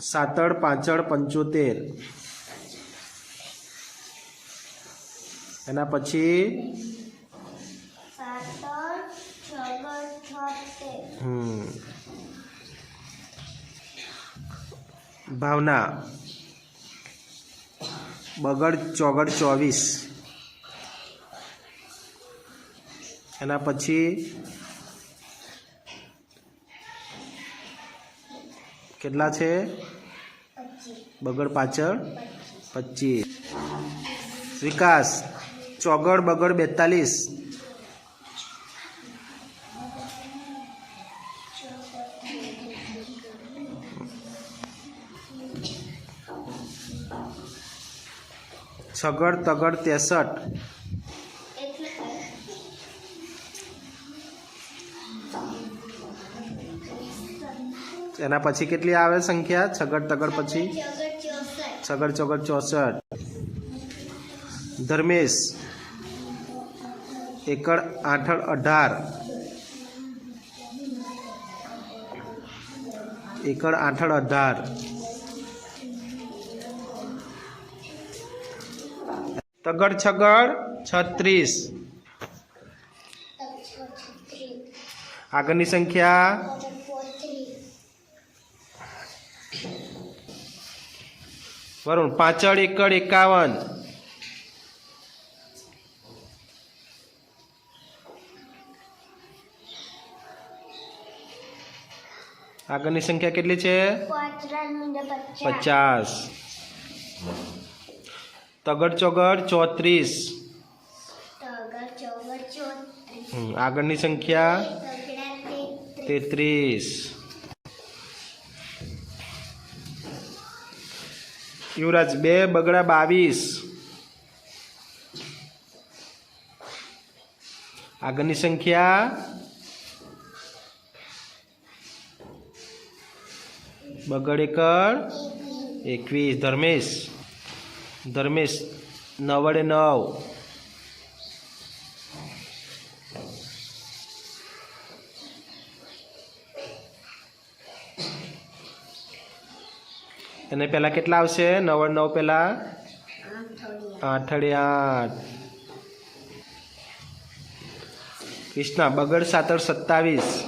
સાતડ પાછળ પંચોતેર. એના પછી? ભાવના. બગડ ચોગડ ચોવીસ. એના પછી? કેટલા છે? બગડ પાછળ પચીસ. વિકાસ ચોગડ બગડ બેતાલીસ. છગડ તગડ ત્રેસઠ. એના પછી કેટલી આવે સંખ્યા? છગડ, તગડ પછી? છગડ, ચોગડ, ચોસઠ. ધર્મેશ. એકડ, આઠડ, અઢાર. એકડ, આઠડ, અઢાર. તગડ, છગડ, છત્રીસ. આગળની સંખ્યા? વરુણ પાછળ એકડ એકાવન. આગળની સંખ્યા કેટલી છે? પચાસ. તગડ ચોગડ ચોત્રીસ. આગળની સંખ્યા તેત્રીસ. યુવરાજ બે બગડા બાવીસ. આગળની સંખ્યા? બગડ એકડ એકવીસ. ધર્મેશ. ધર્મેશ નવડે નવ. એને પહેલાં કેટલા આવશે? નવ નવ પહેલાં? આઠડે આઠ. કૃષ્ણા, બગડ સાતર સત્તાવીસ.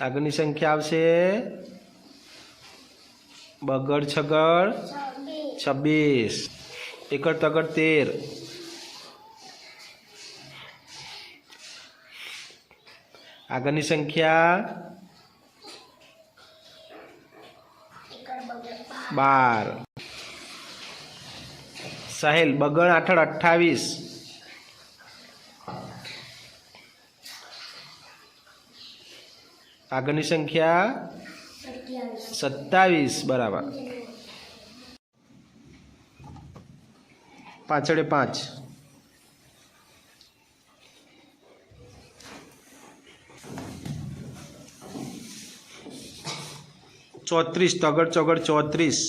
આગળની સંખ્યા આવશે? બગડ, છગડ? છવ્વીસ. એકડ, તગડ, તેર. આગળની સંખ્યા બાર. સાહેલ બગડ આઠડ અઠ્ઠાવીસ. આગળની સંખ્યા સત્તાવીસ બરાબર. પાછળે પાંચ. ચોત્રીસ તગડ ચગડ ચોત્રીસ.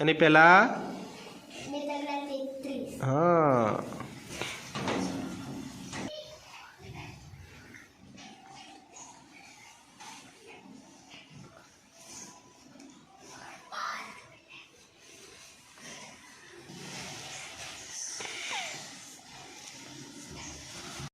એની પહેલાં હા.